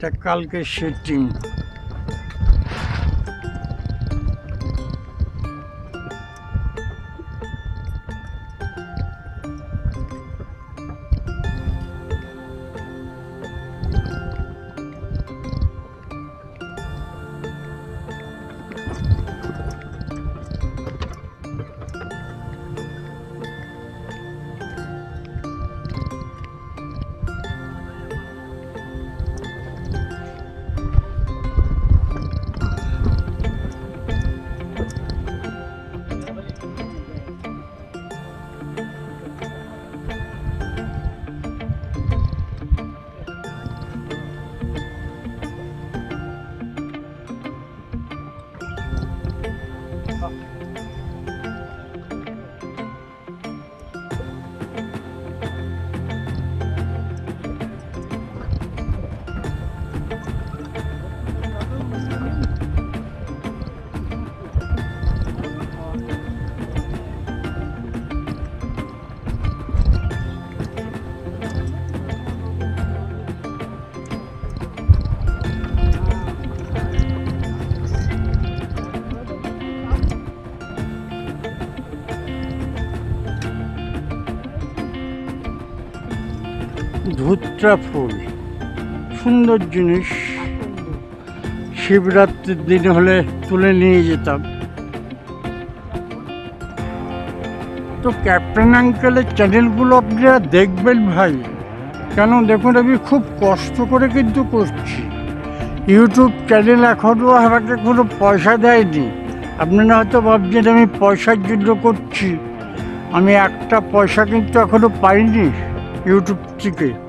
এটা কালকে সেটিং ধুত্রা ফুল। সুন্দর জিনিস। শিবরাত্রির দিন হলে তুলে নিয়ে যেতাম। তো ক্যাপ্টেন আঙ্কেলের চ্যানেলগুলো আপনারা দেখবেন ভাই। কেন? দেখুন, আমি খুব কষ্ট করে কিন্তু করছি। ইউটিউব চ্যানেল এখনও আমাকে কোনো পয়সা দেয়নি। আপনারা হয়তো ভাবছেন, আমি পয়সার জন্য করছি। আমি একটা পয়সা কিন্তু এখনও পাইনি ইউটিউব থেকে।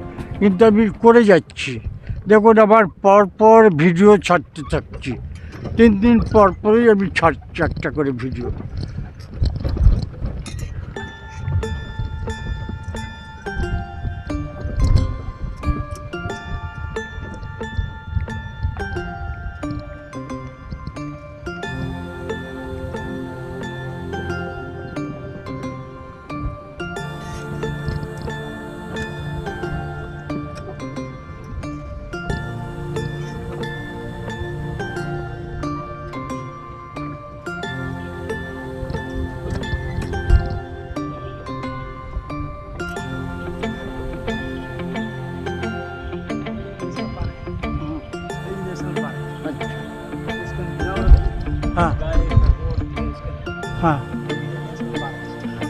আমি করে যাচ্ছি। দেখুন, আবার পর পর ভিডিও ছাড়তে থাকছি। তিন দিন পর পরই আমি ছাড়ছি একটা করে ভিডিও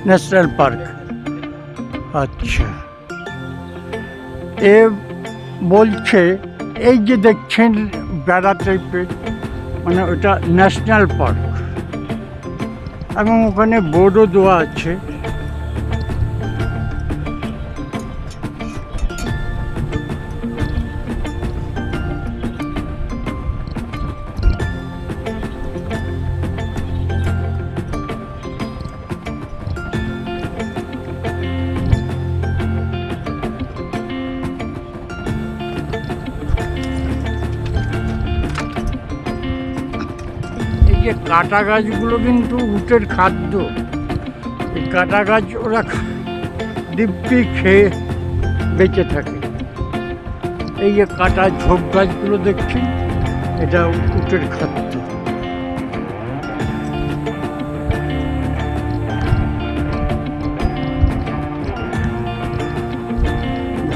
ন্যাশনাল পার্ক। আচ্ছা। এ বলছে, এই যে দেখছেন বেড়া টাইপের মানে ওটা ন্যাশনাল পার্ক। এবং ওখানে বোর্ডও দেওয়া আছে। কাটা গাছগুলো কিন্তু উটের খাদ্য। এই কাটা গাছ ওরা দিব্যি খেয়ে বেঁচে থাকে। এই যে কাটা ঝোপ গাছগুলো দেখছি, এটা উটের খাদ্য।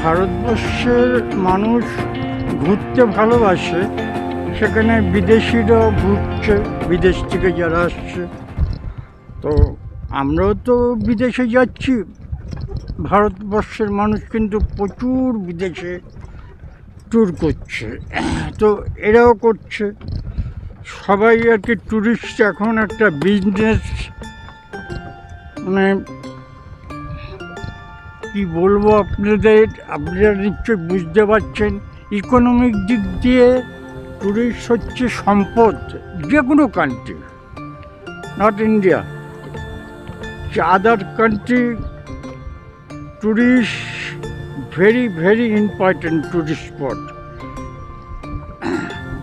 ভারতবর্ষের মানুষ ঘুরতে ভালোবাসে। সেখানে বিদেশিরাও ঘুরছে, বিদেশ থেকে যারা আসছে। তো আমরাও তো বিদেশে যাচ্ছি। ভারতবর্ষের মানুষ কিন্তু প্রচুর বিদেশে ট্যুর করছে। তো এরাও করছে। সবাই আর কি ট্যুরিস্ট এখন একটা বিজনেস মানে কি বলব আপনাদের, আপনারা নিশ্চয়ই বুঝতে পারছেন। ইকোনমিক দিক দিয়ে ট্যুরিস্ট হচ্ছে সম্পদ যে কোনো কান্ট্রি নট ইন্ডিয়া যে other country tourist very very important tourist spot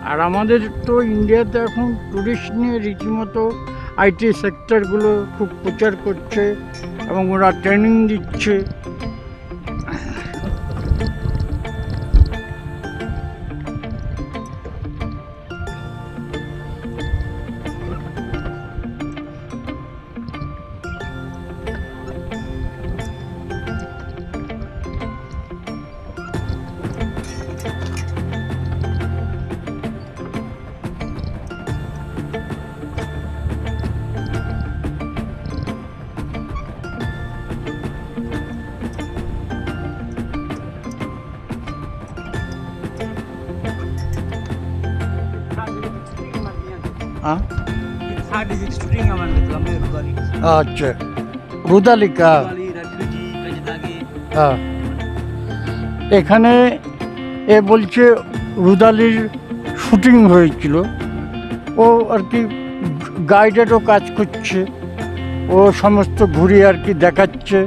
আর আমাদের তো ইন্ডিয়াতে এখন ট্যুরিস্ট নিয়ে রীতিমতো আইটি সেক্টরগুলো খুব প্রচার করছে এবং ওরা ট্রেনিং দিচ্ছে। আচ্ছা। রুদালিকা। হ্যাঁ। এখানে এ বলছে রুদালির শুটিং হয়েছিল। ও আর কি গাইডেরও কাজ করছে। ও সমস্ত ঘুরিয়ে আর কি দেখাচ্ছে।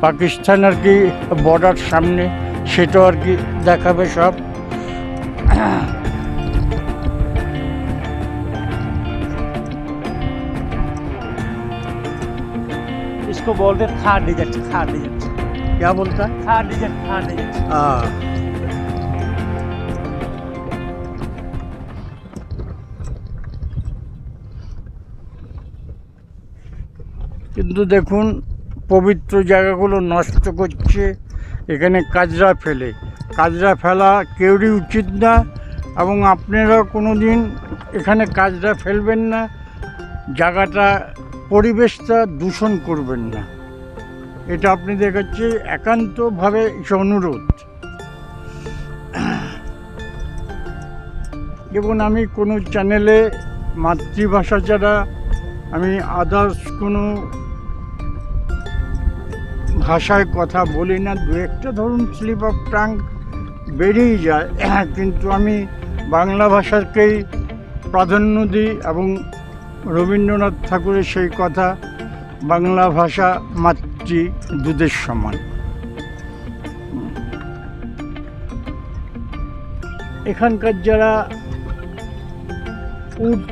পাকিস্তান আর কি বর্ডার সামনে, সেটাও আর কি দেখাবে সব। इसको बोलते हैं थार्ड डिजिट थार्ड डिजिट क्या बोलता है थार्ड डिजिट थार्ड डिजिट हाँ কিন্তু দেখুন পবিত্র জায়গাগুলো নষ্ট করছে এখানে কাজরা ফেলে কাজরা ফেলা কেউরই উচিত না এবং আপনারা কোনো দিন এখানে কাজরা ফেলবেন না জায়গাটা পরিবেশটা দূষণ করবেন না। এটা আপনাদের কাছে একান্তভাবে অনুরোধ। যেমন আমি কোনো চ্যানেলে মাতৃভাষা ছাড়া আমি আদার্স কোনো ভাষায় কথা বলি না। দু একটা ধরুন স্লিপ অফ টাং বেরিয়ে যায়। কিন্তু আমি বাংলা ভাষাকেই প্রাধান্য দিই এবং রবীন্দ্রনাথ ঠাকুরের সেই কথা বাংলা ভাষা মাতৃ দুধের সমান। এখানকার যারা উট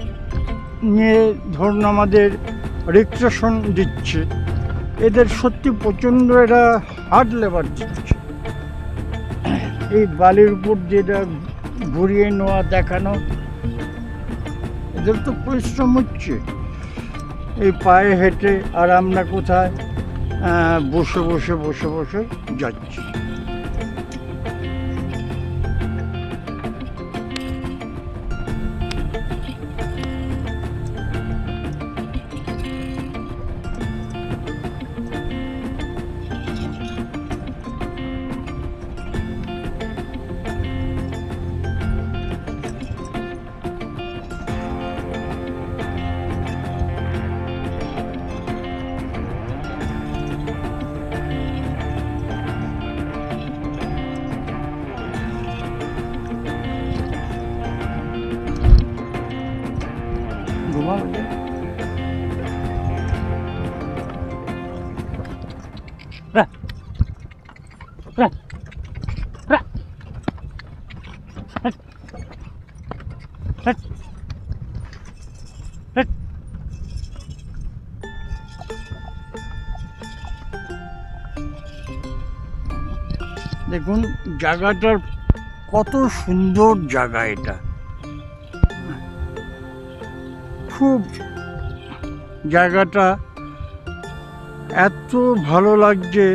নিয়ে ধরুন আমাদের রিক্রেশন দিচ্ছে, এদের সত্যি প্রচণ্ড এরা হার্ড লেবার দিচ্ছে। এই বালির উপর যেটা ঘুরিয়ে নেওয়া, দেখানো এদের তো পরিশ্রম হচ্ছে। এই পায়ে হেঁটে আর আমরা কোথায় বসে বসে বসে বসে যাচ্ছি। দেখুন, জায়গাটার কত সুন্দর জায়গা এটা। খুব জায়গাটা এত ভালো লাগছে।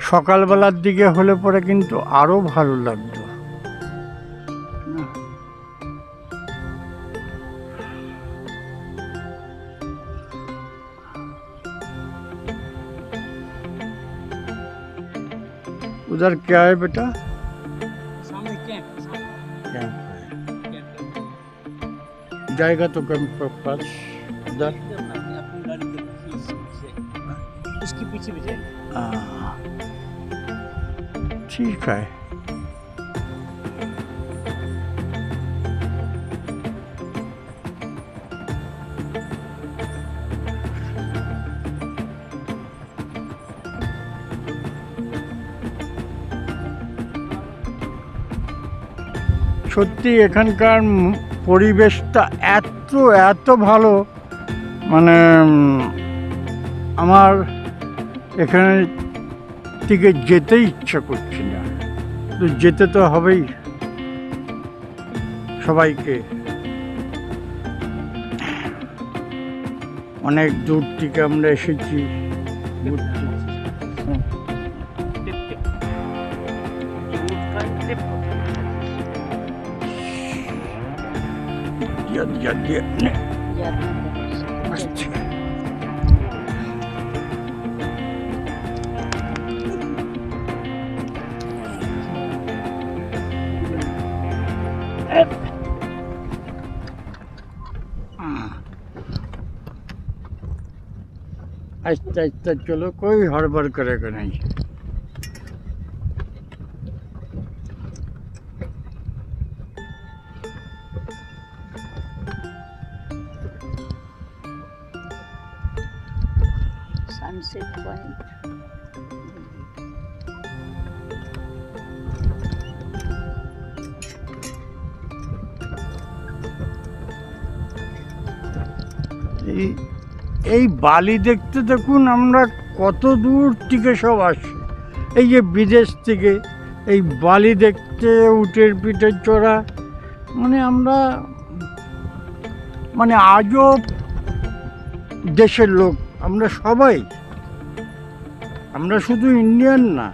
সকালবেলার দিকে হলে পরে কিন্তু আরও ভালো লাগবে। उधर क्या है बेटा? जाएगा तो कैंप पास उधर। हाँ। उसके पीछे भी जाएगा? हाँ। ठीक है। সত্যি এখানকার পরিবেশটা এত এত ভালো। মানে আমার এখানে থেকে যেতেই ইচ্ছা করছি না। তো যেতে তো হবেই সবাইকে। অনেক দূর থেকে আমরা এসেছি। জাতীয় আস্তে আস্তে চলো কই হরবর করে নাই বালি দেখতে দেখুন আমরা কত দূর থেকে সব আসি এই যে বিদেশ থেকে এই বালি দেখতে, উটের পিঠে চড়া মানে আমরা মানে আজও দেশের লোক, আমরা সবাই, আমরা শুধু ইন্ডিয়ান না,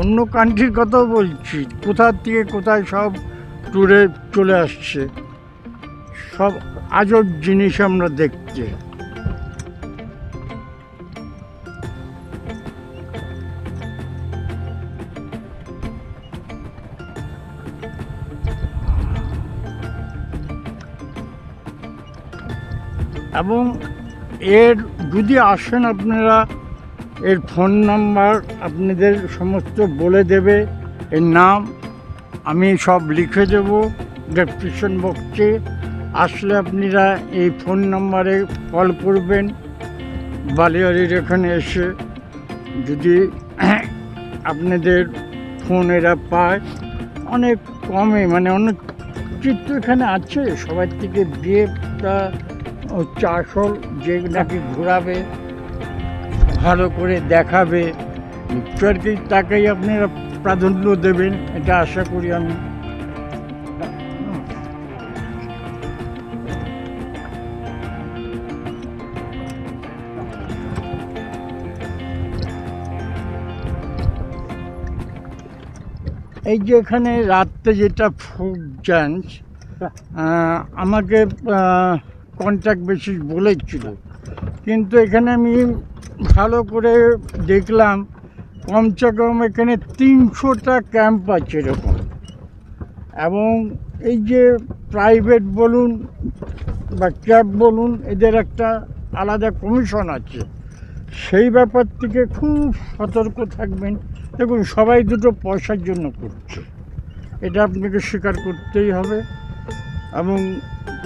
অন্য কান্ট্রির কথাও বলছি কোথা থেকে কোথায় সব ট্যুরে চলে আসছে, সব আজব জিনিস আমরা দেখছি এবং এর যদি আসেন আপনারা, এর ফোন নাম্বার আপনাদের সমস্ত বলে দেবে। এর নাম আমি সব লিখে দেব ডেসক্রিপশন বক্সে আসলে আপনারা এই ফোন নাম্বারে কল করবেন বালিয়ারির এখানে এসে। যদি আপনাদের ফোন এরা পায়, অনেক কমে মানে অনেক চিত্র এখানে আছে। সবার থেকে বিয়েটা হচ্ছে আসল যে নাকি ঘোরাবে, ভালো করে দেখাবে কি তাকেই আপনারা প্রাধান্য দেবেন, এটা আশা করি আমি। এই যে এখানে রাত্রে যেটা ফুড চান্স আমাকে কন্ট্যাক্ট বেশি বলেছিল। কিন্তু এখানে আমি ভালো করে দেখলাম, কমসে কম এখানে তিনশোটা ক্যাম্প আছে এরকম। এবং এই যে প্রাইভেট বলুন বা ক্যাব বলুন, এদের একটা আলাদা কমিশন আছে। সেই ব্যাপার থেকে খুব সতর্ক থাকবেন। দেখুন, সবাই দুটো পয়সার জন্য করছে। এটা আপনাকে স্বীকার করতেই হবে। এবং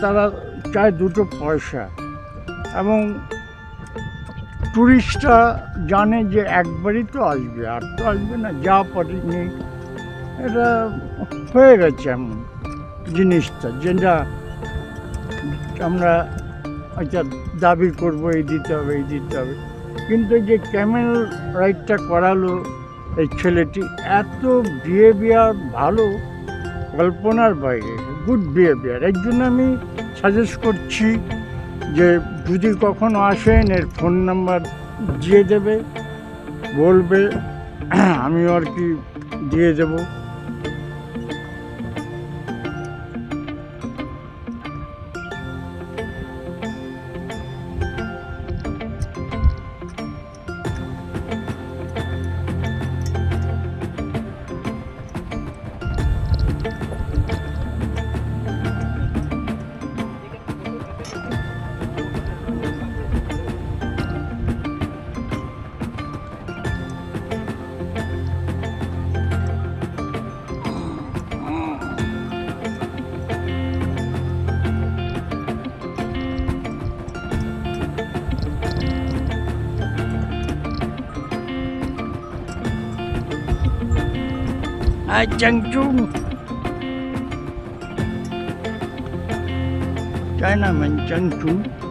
তারা চায় দুটো পয়সা। এবং টুরিস্টরা জানে যে একবারই তো আসবে, আর তো আসবে না, যা পারি নেই। এটা হয়ে গেছে এমন জিনিসটা যেটা আমরা আচ্ছা দাবি করব, এই দিতে হবে, এই দিতে হবে। কিন্তু যে ক্যামেল রাইডটা করালো এই ছেলেটি, এত বিহেভিয়ার ভালো কল্পনার বাইরে গুড বিহেভিয়ার এর জন্য আমি সাজেস্ট করছি যে যদি কখনো আসেন, এর ফোন নাম্বার দিয়ে দেবে, বলবে আমি আর কি দিয়ে দেবো। Ah, Changjung. China man Changjung.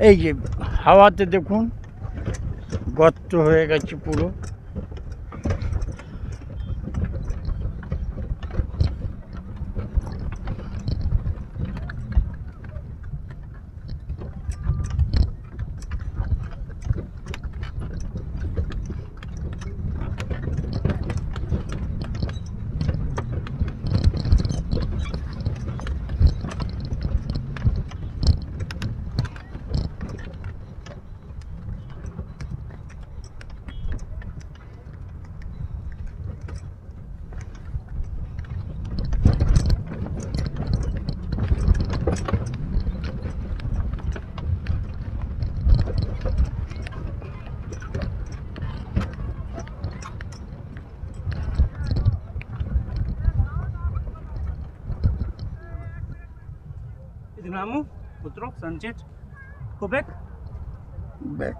এই যে হাওয়াতে দেখুন গর্ত হয়ে গেছে পুরো। સરનામું પુત્રો? સંચેત કુબેક બેક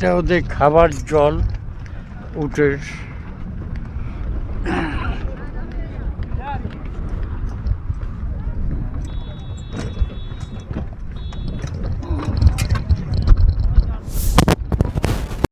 এটা ওদের খাবার জল উটের